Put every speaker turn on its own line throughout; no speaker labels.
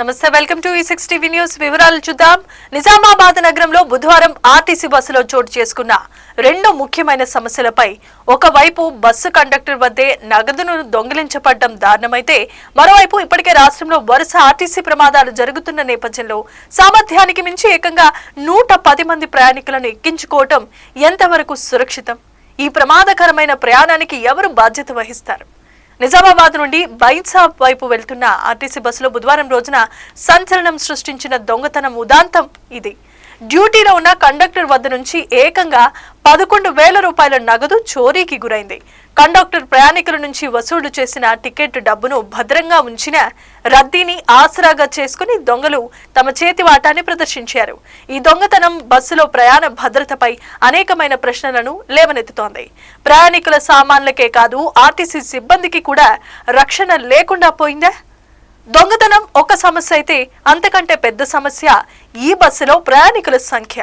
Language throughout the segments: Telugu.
నమస్తే వెల్కమ్ టు ఈ సిక్స్ టీవీ న్యూస్. వివరాలు చూద్దాం. నిజామాబాద్ నగరంలో బుధవారం ఆర్టీసీ బస్సులో చోటు చేసుకున్న రెండు ముఖ్యమైన సమస్యలపై ఒకవైపు బస్సు కండక్టర్ వద్దే నగదును దొంగిలించబడ్డం దారుణమైతే మరోవైపు ఇప్పటికే రాష్ట్రంలో వరుస ఆర్టీసీ ప్రమాదాలు జరుగుతున్న నేపథ్యంలో సామర్థ్యానికి మించి ఏకంగా నూట పది మంది ప్రయాణికులను ఎక్కించుకోవటం ఎంతవరకు సురక్షితం? ఈ ప్రమాదకరమైన ప్రయాణానికి ఎవరు బాధ్యత వహిస్తారు? నిజామాబాద్ నుండి బైన్సాబ్ వైపు వెళ్తున్న ఆర్టీసీ బస్సులో బుధవారం రోజున సంచలనం సృష్టించిన దొంగతనం ఉదాంతం ఇది. డ్యూటీలో ఉన్న కండక్టర్ వద్ద నుంచి ఏకంగా పదకొండు వేల రూపాయల నగదు చోరీకి గురైంది. కండక్టర్ ప్రయాణికుల నుంచి వసూలు చేసిన టికెట్ డబ్బును భద్రంగా ఉంచిన రద్దీని ఆసరాగా చేసుకుని దొంగలు తమ చేతి వాటాన్ని ప్రదర్శించారు. ఈ దొంగతనం బస్సులో ప్రయాణ భద్రతపై అనేకమైన ప్రశ్నలను లేవనెత్తుతోంది. ప్రయాణికుల సామాన్లకే కాదు ఆర్టీసీ సిబ్బందికి కూడా రక్షణ లేకుండా పోయిందా? దొంగతనం ఒక సమస్య అయితే అంతకంటే పెద్ద సమస్య ఈ బస్సులో ప్రయాణికుల సంఖ్య.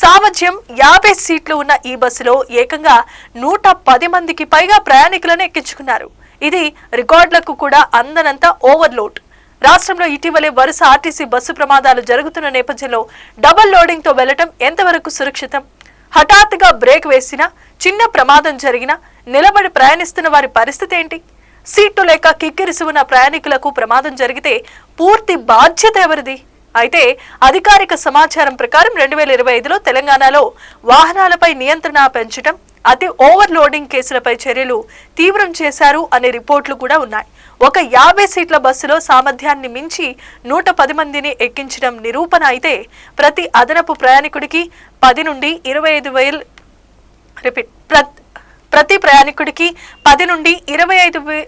సామర్థ్యం యాభై సీట్లు ఉన్న ఈ బస్సులో ఏకంగా నూట పది మందికి పైగా ప్రయాణికులను ఎక్కించుకున్నారు. ఇది రికార్డులకు కూడా అందనంత ఓవర్లోడ్. రాష్ట్రంలో ఇటీవలే వరుస ఆర్టీసీ బస్సు ప్రమాదాలు జరుగుతున్న నేపథ్యంలో డబుల్ లోడింగ్తో వెళ్ళటం ఎంతవరకు సురక్షితం? హఠాత్తుగా బ్రేక్ వేసినా చిన్న ప్రమాదం జరిగినా నిలబడి ప్రయాణిస్తున్న వారి పరిస్థితి ఏంటి? సీటు లేక కిక్కిరిసి ఉన్న ప్రయాణికులకు ప్రమాదం జరిగితే పూర్తి బాధ్యత ఎవరిది? అయితే అధికారిక సమాచారం ప్రకారం రెండు వేల ఇరవై ఐదులో తెలంగాణలో వాహనాలపై నియంత్రణ పెంచడం అతి ఓవర్లోడింగ్ కేసులపై చర్యలు తీవ్రం చేశారు అనే రిపోర్ట్లు కూడా ఉన్నాయి. ఒక యాభై సీట్ల బస్సులో సామర్థ్యాన్ని మించి నూట పది మందిని ఎక్కించడం నిరూపణ అయితే ప్రతి అదనపు ప్రయాణికుడికి పది నుండి ఇరవై ఐదు వేలు రిపీట్ ప్ర- ప్రతి ప్రయాణికుడికి పది నుండి ఇరవై ఐదు వే-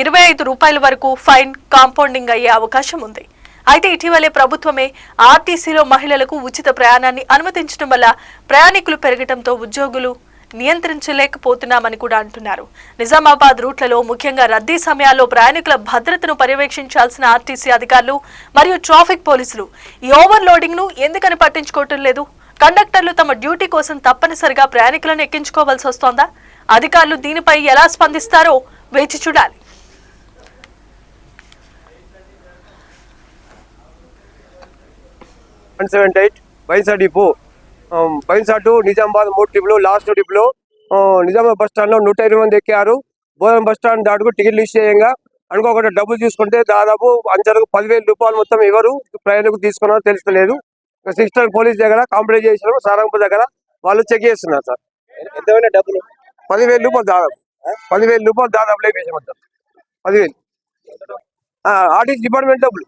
ఇరవై ఐదు రూపాయల వరకు ఫైన్ కాంపౌండింగ్ అయ్యే అవకాశం ఉంది. అయితే ఇటీవలే ప్రభుత్వమే ఆర్టీసీలో మహిళలకు ఉచిత ప్రయాణాన్ని అనుమతించడం వల్ల ప్రయాణికులు పెరగడంతో ఉద్యోగులు నియంత్రించలేకపోతున్నామని కూడా అంటున్నారు. నిజామాబాద్ రూట్లలో ముఖ్యంగా రద్దీ సమయాల్లో ప్రయాణికుల భద్రతను పర్యవేక్షించాల్సిన ఆర్టీసీ అధికారులు మరియు ట్రాఫిక్ పోలీసులు ఈ ఓవర్లోడింగ్ను ఎందుకని పట్టించుకోవటం లేదు? కండక్టర్లు తమ డ్యూటీ కోసం తప్పనిసరిగా ప్రయాణికులను ఎక్కించుకోవాల్సి వస్తోందా? అధికారులు దీనిపై ఎలా స్పందిస్తారో వేచి చూడాలి.
One seventy eight Bhainsa depot. Bhainsa to Nizamabad మూడు ట్రిప్లు లాస్ట్ ట్రిప్లో నిజామాబాద్ బస్ స్టాండ్లో నూట ఇరవై మంది ఎక్కారు. బోధన బస్ స్టాండ్ దాటుకు టికెట్లు ఇచ్చేయంగా అనుకోకుండా డబ్బులు తీసుకుంటే దాదాపు అంచనకు పదివేల రూపాయలు మొత్తం ఎవరు ప్రయాణికు తీసుకున్నారో తెలుస్తలేదు. సిస్టర్ పోలీస్ దగ్గర కంప్లైంట్ చేసినారు సారంగపూర్ దగ్గర వాళ్ళు చెక్ చేస్తున్నారు సార్.
ఎంతమైన డబ్బులు?
పదివేల రూపాయలు దాదాపు. పదివేల రూపాయలు దాదాపు లేపేసాం మొత్తం పదివేలు. ఆర్టీసీ డిపార్ట్మెంట్ డబ్బులు.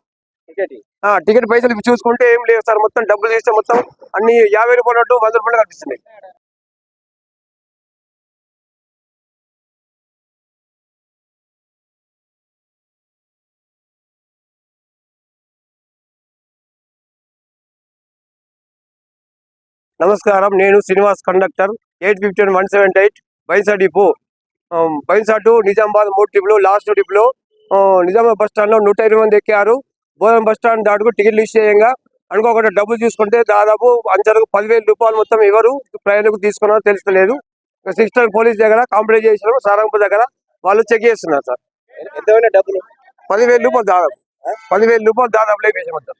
టికెట్.
పైసలు చూసుకుంటే ఏం లేదు సార్ మొత్తం డబ్బులు తీస్తే మొత్తం అన్ని యాభై రూపాయలు అటు వంద రూపాయలు కనిపిస్తున్నాయి నమస్కారం నేను Srinivas conductor eight fifteen one seventy eight Bhainsa depot. Bhainsa to Nizamabad మూడు ట్రిప్లు లాస్ట్ డిప్లో నిజామాబాద్ బస్ స్టాండ్లో నూట ఇరవై మంది ఎక్కారు. బోధన బస్ స్టాండ్ దాటుకు టికెట్లు ఇచ్చేయంగా అనుకోకుండా డబ్బులు తీసుకుంటే దాదాపు అంచనకు పదివేల రూపాయలు మొత్తం ఎవరు ప్రయాణికు తీసుకున్నారో తెలుస్తలేదు. సిస్టర్ పోలీస్ దగ్గర కంప్లైంట్ చేసినారు సారంగపూర్ దగ్గర వాళ్ళు చెక్ చేస్తున్నారు సార్.
ఎంతమైన డబ్బులు?
పదివేల రూపాయలు దాదాపు. పదివేల రూపాయలు దాదాపు లేపేసాం మొత్తం